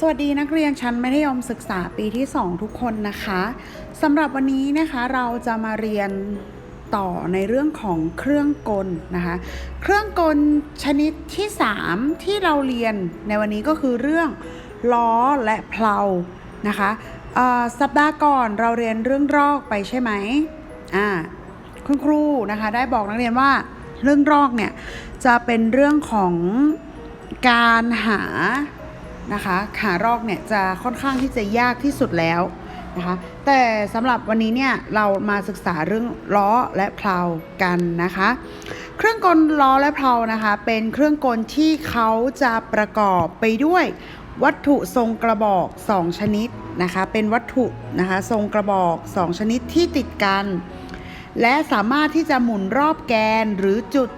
สวัสดีนักเรียนชั้นมัธยมศึกษาปีที่ 2 ทุกคนนะคะสำหรับวันนี้นะคะเราจะมาเรียนต่อในเรื่องของเครื่องกลนะคะ เครื่องกลชนิดที่ 3 ที่เราเรียนในวันนี้ก็คือเรื่องล้อและเพลานะคะสัปดาห์ก่อนเราเรียนเรื่องรอกไปใช่ไหมอ่าคุณครูนะคะได้บอกนักเรียนว่าเรื่องรอกเนี่ยจะเป็นเรื่องของการหา นะคะขารอกเนี่ยจะค่อนข้างที่จะยากที่สุดแล้วนะคะแต่สำหรับวันนี้เนี่ยเรามาศึกษาเรื่องล้อและเพลากันนะคะ เครื่องกลล้อและเพลานะคะเป็นเครื่องกลที่เขาจะประกอบไปด้วยวัตถุทรงกระบอก 2 ชนิดนะคะเป็นวัตถุนะคะทรงกระบอก 2 ชนิดที่ติดกัน และสามารถที่จะหมุนรอบแกนหรือจุด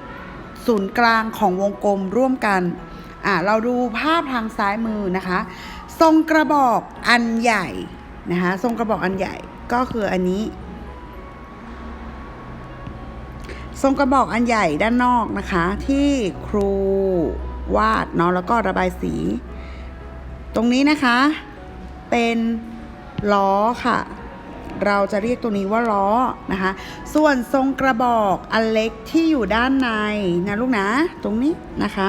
ศูนย์กลางของวงกลมร่วมกัน อะเราดูภาพทางซ้ายมือนะคะ ทรงกระบอกอันใหญ่นะคะทรงกระบอกอันใหญ่ก็คืออันนี้ ทรงกระบอกอันใหญ่ด้านนอกนะคะ ที่ครูวาดเนาะแล้วก็ระบายสี ตรงนี้นะคะ เป็นล้อค่ะ เราจะเรียกตัวนี้ว่าล้อนะคะ ส่วนทรงกระบอกอันเล็กที่อยู่ด้านในนะลูกนะ ตรงนี้นะคะ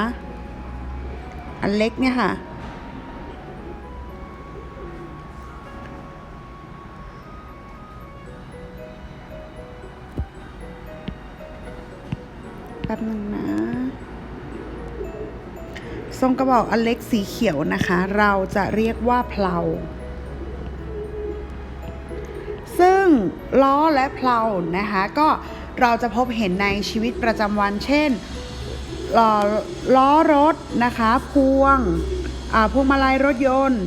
อันเล็กเนี่ยค่ะ แป๊บนึงนะ ทรงกระบอกอันเล็กสีเขียวนะคะ เราจะเรียกว่าเพลาซึ่งล้อและเพลานะคะ ก็เราจะพบเห็นในชีวิตประจำวันเช่น ล้อล้อรถนะคะพวงอ่าพวงมาลัยรถยนต์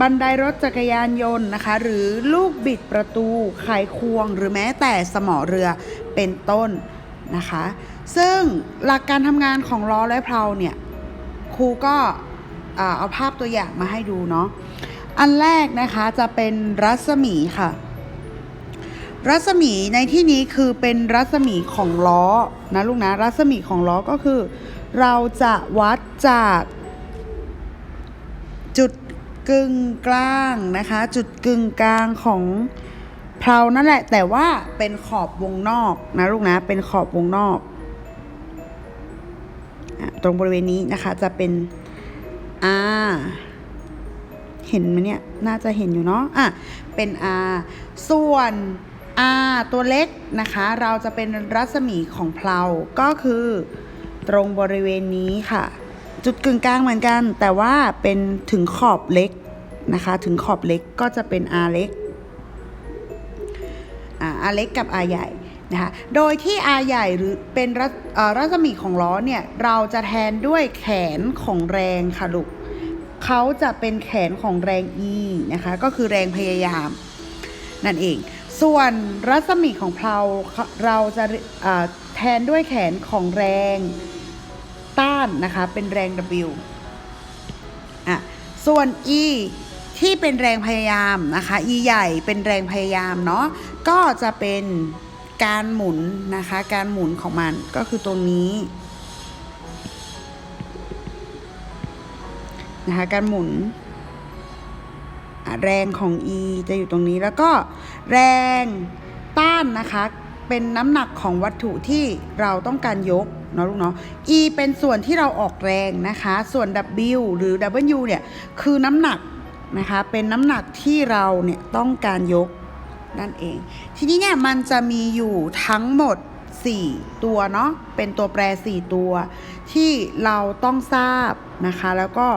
บันไดรถจักรยานยนต์นะคะ หรือลูกบิดประตูไขควงหรือแม้แต่สมอเรือเป็นต้นนะคะ ซึ่งหลักการทำงานของล้อและเพลาเนี่ยครูก็เอาภาพตัวอย่างมาให้ดูเนาะอันแรกนะคะจะเป็นรัศมีค่ะ รัศมีในที่นี้คือเป็นรัศมีของล้อนะลูกนะรัศมีของล้อก็คือ เราจะวัดจากจุดกึ่งกลางนะคะ จุดกึ่งกลางของเพลานั่นแหละ แต่ว่าเป็นขอบวงนอกนะลูกนะเป็นขอบวงนอกตรงบริเวณนี้นะคะจะเป็น R เห็นไหมเนี่ย น่าจะเห็นอยู่เนาะอะเป็น R ส่วน R ตัวเล็กนะคะ เราจะเป็นรัศมีของเพลาก็คือ ตรงบริเวณนี้ค่ะ จุดกึ่งกลางเหมือนกัน แต่ว่าเป็นถึงขอบเล็กนะคะ ถึงขอบเล็กก็จะเป็น R เล็กอาเล็กกับ R ใหญ่นะคะ โดยที่ R ใหญ่หรือเป็นรัศเอ่อรัศมีของล้อเนี่ย เราจะแทนด้วยแขนของแรงค่ะลูกเขาจะเป็นแขนของแรง E นะคะ ก็คือแรงพยายาม นั่นเอง ส่วนรัศมีของเพลาเราจะ แทนด้วยแขนของแรงต้านนะคะ เป็นแรง W อะ ส่วน E ที่เป็นแรงพยายามนะคะ E ใหญ่เป็นแรงพยายามเนาะ ก็จะเป็นการหมุนนะคะ การหมุนของมันก็คือตรงนี้นะคะการหมุน แรงของ E จะอยู่ตรงนี้แล้วก็แรงต้านนะคะ เป็นน้ำหนักของวัตถุที่เราต้องการยกเนาะลูกเนาะ E เป็นส่วนที่เราออกแรงนะคะ ส่วน W หรือ W เนี่ยคือน้ำหนักนะคะ เป็นน้ำหนักที่เราเนี่ยต้องการยกนั่นเอง ทีนี้เนี่ยมันจะมีอยู่ทั้งหมด 4 ตัวเนาะ เป็นตัวแปร 4 ตัว ที่เราต้องทราบนะคะ แล้วก็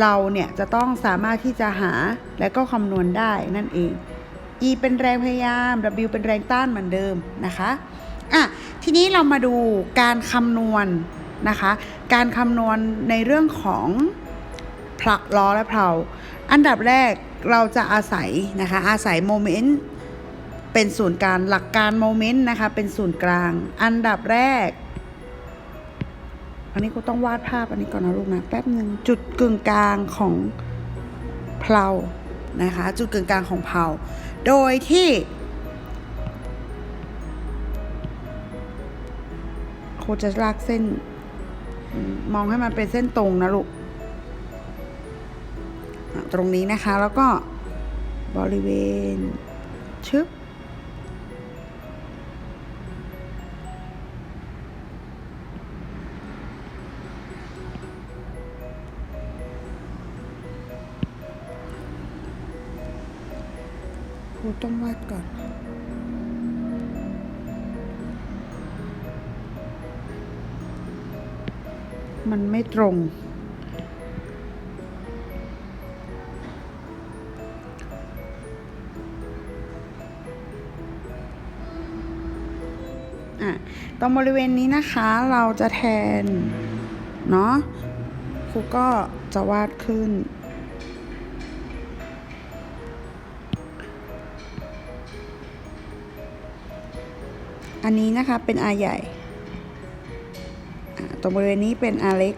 เราเนี่ยจะต้องสามารถที่จะหาและก็คำนวณได้นั่นเอง E เป็นแรงพยายาม W เป็นแรงต้านเหมือนเดิมนะคะอะทีนี้เรามาดูการคำนวณนะคะ การคำนวณในเรื่องของพลักล้อและเพลาอันดับแรกเราจะอาศัยนะคะอาศัยโมเมนต์เป็นศูนย์กลางหลักการโมเมนต์นะคะเป็นศูนย์กลาง อันดับแรก อันนี้กูต้องวาดภาพอันนี้ก่อนนะลูกนะแป๊บหนึ่งจุดกึ่งกลางของเพลานะคะจุดกึ่งกลางของเพลา โดยที่โคจะลากเส้น มองให้มันเป็นเส้นตรงนะลูก ตรงนี้นะคะแล้วก็บริเวณชึบ ต้องวาดก่อน มันไม่ตรง อะ ตรงบริเวณนี้นะคะเราจะแทน เนาะครูก็จะวาดขึ้น อันนี้นะคะเป็นอาใหญ่ ตรงบริเวณนี้เป็นอาเล็ก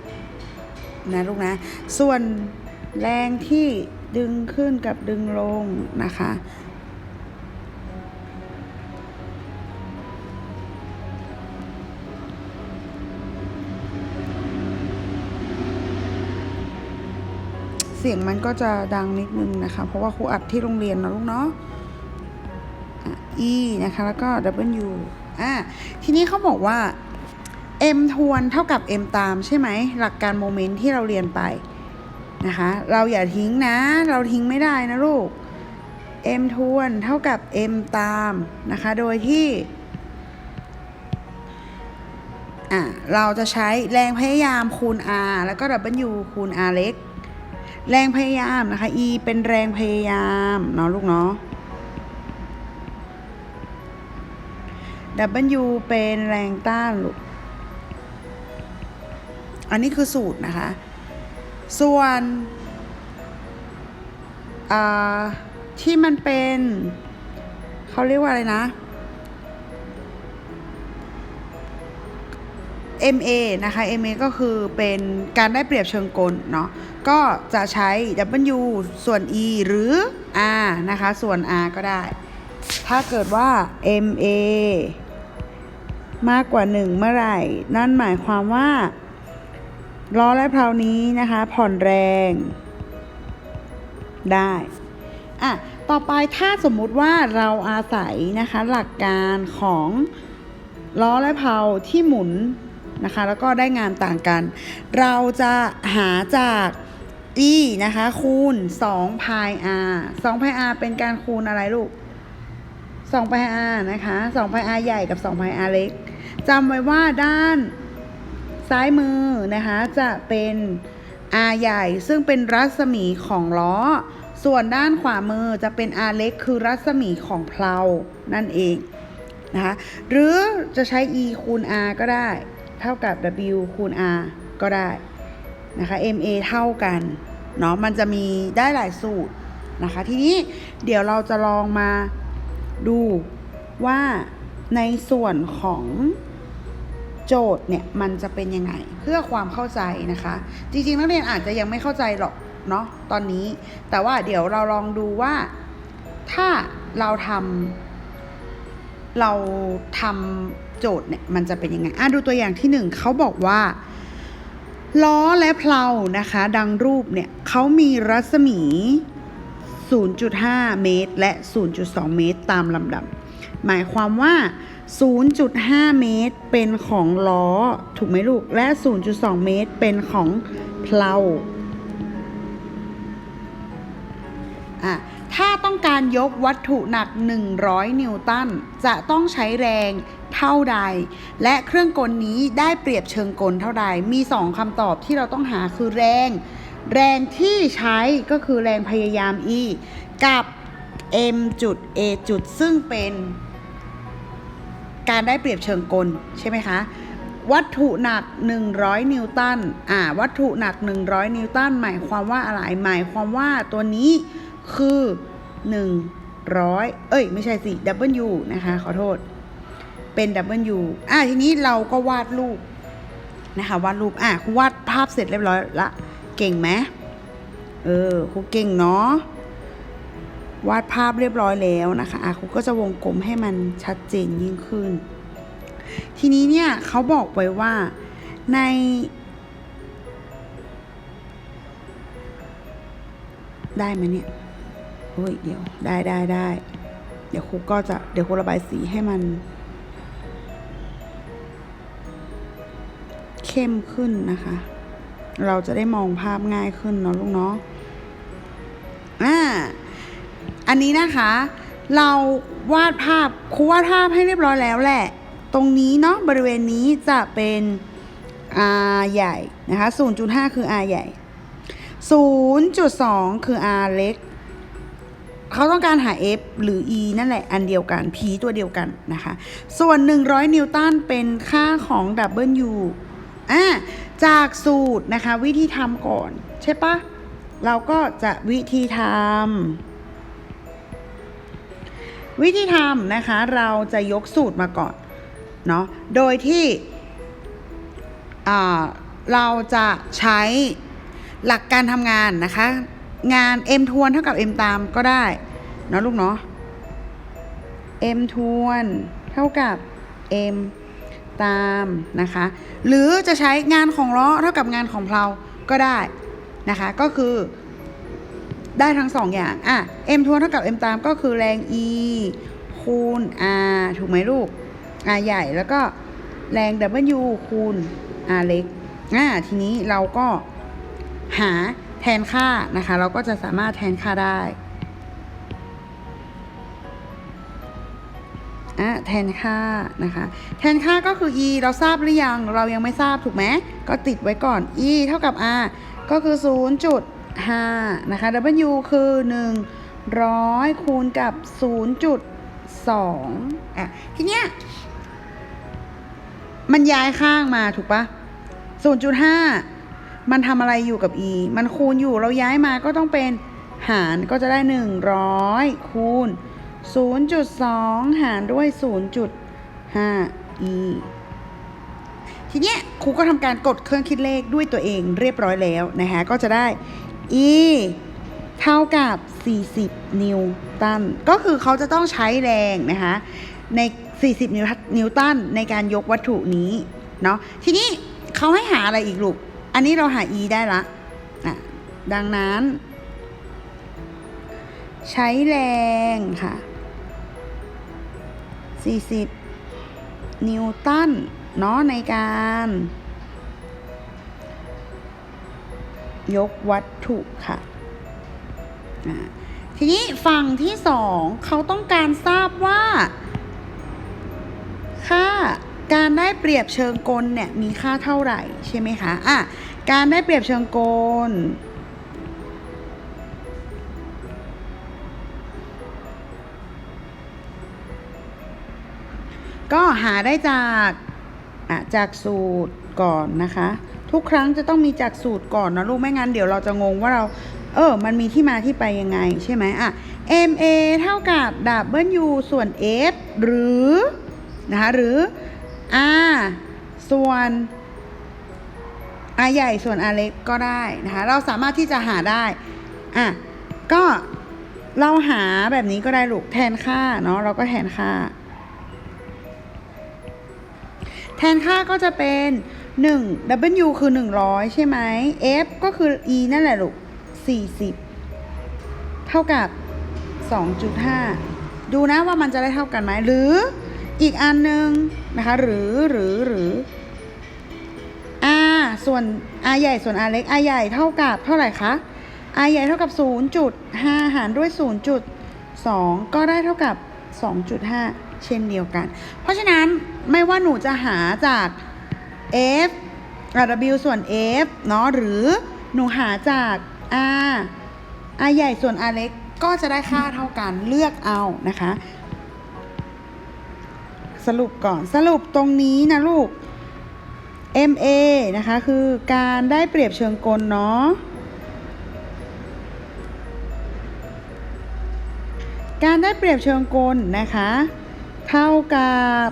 นะลูกนะ ส่วนแรงที่ดึงขึ้นกับดึงลงนะคะ เสียงมันก็จะดังนิดนึงนะคะ เพราะว่าครูอัดที่โรงเรียนนะลูกเนาะอะ E นะคะ แล้วก็ W อะทีนี้เขาบอกว่า m ทวนเท่ากับ m ตามใช่ไหม หลักการโมเมนต์ที่เราเรียนไปนะคะ เราอย่าทิ้งนะ เราทิ้งไม่ได้นะลูก m ทวนเท่ากับ m ตามนะคะ โดยที่อะเราจะใช้แรงพยายามคูณ r แล้วก็ w คูณ r เล็ก แรงพยายามนะคะ e เป็นแรงพยายามเนาะลูกเนาะ W เป็นแรงต้านลูกอันนี้คือสูตรนะคะ ส่วนที่มันเป็นเขาเรียกว่าอะไรนะ MA นะคะ MA ก็คือเป็นการได้เปรียบเชิงกลเนาะ ก็จะใช้ W ส่วน E หรือ R นะคะ ส่วน R ก็ได้ ถ้าเกิดว่า MA มากกว่า 1 เมื่อไหร่ นั่นหมายความว่าล้อและเพลานี้นะคะ ผ่อนแรงได้อะต่อไปถ้าสมมุติว่าเราอาศัยนะคะหลักการของล้อและเพลาที่หมุนนะคะ แล้วก็ได้งานต่างกัน เราจะหาจาก e นะคะ คูณ2 pi r 2 pi r เป็นการคูณอะไรลูก2 pi r นะคะ2 pi r ใหญ่กับ2 pi r เล็ก จำไว้ว่าด้านซ้ายมือนะคะจะเป็น r ใหญ่ซึ่งเป็นรัศมีของล้อ ส่วนด้านขวามือจะเป็น r เล็กคือรัศมีของเพลานั่นเองนะคะหรือจะใช้ e คูณ r ก็ได้ เท่ากับ w คูณ r ก็ได้นะคะ ma เท่ากันเนาะมันจะมีได้หลายสูตรนะคะ ทีนี้เดี๋ยวเราจะลองมาดูว่าในส่วนของ โจทย์เนี่ยมันจะเป็นยังไงเพื่อความเข้าใจนะคะ จริงๆนักเรียนอาจจะยังไม่เข้าใจหรอกเนาะตอนนี้ แต่ว่าเดี๋ยวเราลองดูว่าถ้าเราทำเราทำโจทย์เนี่ยมันจะเป็นยังไงอะดูตัวอย่างที่หนึ่งเขาบอกว่าล้อและเพลานะคะ ดังรูปเนี่ยเขามีรัศมี 0.5 เมตร และ 0.2 เมตร ตามลำดับ หมายความว่า 0.5 เมตรเป็นของล้อ ถูกไหมลูก และ 0.2 เมตรเป็นของเพลาอะถ้าต้องการยกวัตถุหนัก 100 นิวตัน จะต้องใช้แรงเท่าใด และเครื่องกลนี้ได้เปรียบเชิงกลเท่าใด มี 2คำตอบที่เราต้องหาคือแรง แรงที่ใช้ก็คือแรงพยายาม E กับ m จุด a จุดซึ่งเป็น การได้เปรียบเชิงกลใช่ไหมคะ วัตถุหนัก 100 นิวตันอ่าวัตถุหนัก 100 นิวตันหมายความว่าอะไรหมายความว่าตัวนี้คือ 100 เอ้ย ไม่ใช่สิ W นะคะ ขอโทษ เป็น W อะทีนี้เราก็วาดรูปนะคะวาดรูปอะครูวาดภาพเสร็จเรียบร้อยละ เก่งไหมเออครูเก่งเนาะ วาดภาพเรียบร้อยแล้วนะคะอะครูก็จะวงกลมให้มันชัดเจนยิ่งขึ้น ทีนี้เนี่ยเขาบอกไว้ว่าในได้ไหมเนี่ยโอ้ยเดี๋ยวได้ได้ได้เดี๋ยวครูก็จะเดี๋ยวครูระบายสีให้มัน เข้มขึ้นนะคะ เราจะได้มองภาพง่ายขึ้นเนาะลูกเนาะ อันนี้นะคะ เราวาดภาพครูวาดภาพให้เรียบร้อยแล้วแหละ ตรงนี้เนาะบริเวณนี้จะเป็น R ใหญ่นะคะ 0.5 คือ R ใหญ่ 0.2 คือ R เล็ก เขาต้องการหา F หรือ E นั่นแหละ อันเดียวกัน P ตัวเดียวกันนะคะ ส่วน 100 นิวตันเป็นค่าของ W อะจากสูตรนะคะ วิธีทำก่อน ใช่ปะเราก็จะวิธีทำ วิธีทำนะคะ เราจะยกสูตรมาก่อนเนาะโดยที่เราจะใช้หลักการทำงานนะคะ งาน m ทวนเท่ากับ m ตามก็ได้เนาะลูกเนาะ m ทวนเท่ากับ m ตามนะคะ หรือจะใช้งานของล้อเท่ากับงานของเพลาก็ได้นะคะ ก็คือ ได้ทั้งสองอย่างอะ m ทวนเท่ากับ m ตามก็คือแรง e คูณ r ถูกไหมลูก r ใหญ่แล้วก็แรง w คูณ r เล็กอะทีนี้เราก็หาแทนค่านะคะ เราก็จะสามารถแทนค่าได้อะแทนค่านะคะ แทนค่าก็คือ e เราทราบหรือยัง เรายังไม่ทราบถูกไหม ก็ติดไว้ก่อน e เท่ากับ r ก็คือ 0. 5 นะคะ w คือ 100 คูณกับ 0.2 อะ ทีเนี้ย มันย้ายข้างมาถูกปะ0.5 มันทำอะไรอยู่กับ e มันคูณอยู่เราย้ายมาก็ต้องเป็นหารก็จะได้ 100 คูณ 0.2 หารด้วย 0.5 e ทีเนี้ยครูก็ทำการกดเครื่องคิดเลขด้วยตัวเองเรียบร้อยแล้วนะคะก็จะได้ e เท่ากับ 40 นิวตัน ก็คือเขาจะต้องใช้แรงนะคะใน 40นิวนิวตันในการยกวัตถุนี้เนาะ ทีนี้เขาให้หาอะไรอีกลูก อันนี้เราหา e ได้ละอะดังนั้น ใช้แรงค่ะ 40 นิวตันเนาะในการ ยกวัตถุค่ะ ทีนี้ฝั่งที่สองเขาต้องการทราบว่า ค่าการได้เปรียบเชิงกลเนี่ยมีค่าเท่าไหร่ใช่ไหมคะอะการได้เปรียบเชิงกลก็หาได้จากอะจากสูตรก่อนนะคะ ทุกครั้งจะต้องมีจากสูตรก่อนนะลูกไม่งั้นเดี๋ยวเราจะงงว่าเรา เออ มันมีที่มาที่ไปยังไงใช่ไหมอะ ma เท่ากับ w ส่วน f หรือนะคะหรือ r ส่วน r ใหญ่ส่วน r เล็กก็ได้นะคะเราสามารถที่จะหาได้อะก็เราหาแบบนี้ก็ได้ลูกแทนค่าเนาะเราก็แทนค่า แทนค่าก็จะเป็น 1 W คือ 100 ใช่ไหม F ก็คือ E นั่นแหละลูก 40 เท่ากับ 2.5 ดูนะว่ามันจะได้เท่ากันไหม หรืออีกอันหนึ่งนะคะ หรือหรือหรือ R ส่วน R ใหญ่ส่วน R เล็ก R ใหญ่เท่ากับเท่าไหร่คะ R ใหญ่เท่ากับ 0.5 หารด้วย 0.2 ก็ได้เท่ากับ 2.5 เช่นเดียวกัน เพราะฉะนั้นไม่ว่าหนูจะหาจาก F อะ W ส่วน F เนาะหรือหนูหาจาก R R ใหญ่ส่วน R เล็กก็จะได้ค่าเท่ากันเลือกเอานะคะ สรุปก่อนสรุปตรงนี้นะลูก MA นะคะคือการได้เปรียบเชิงกลเนาะการได้เปรียบเชิงกลนะคะ เท่ากับ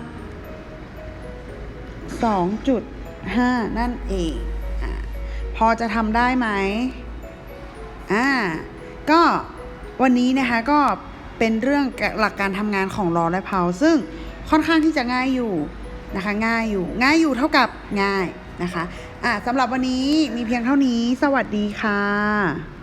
2.5 นั่นเองอพอจะทำได้ไหมอ่าก็วันนี้นะคะก็เป็นเรื่องหลักการทำงานของล้อและเพาซึ่งค่อนข้างที่จะง่ายอยู่นะคะง่ายอยู่ง่ายอยู่เท่ากับง่ายนะคะอ่าสำหรับวันนี้มีเพียงเท่านี้สวัสดีค่ะ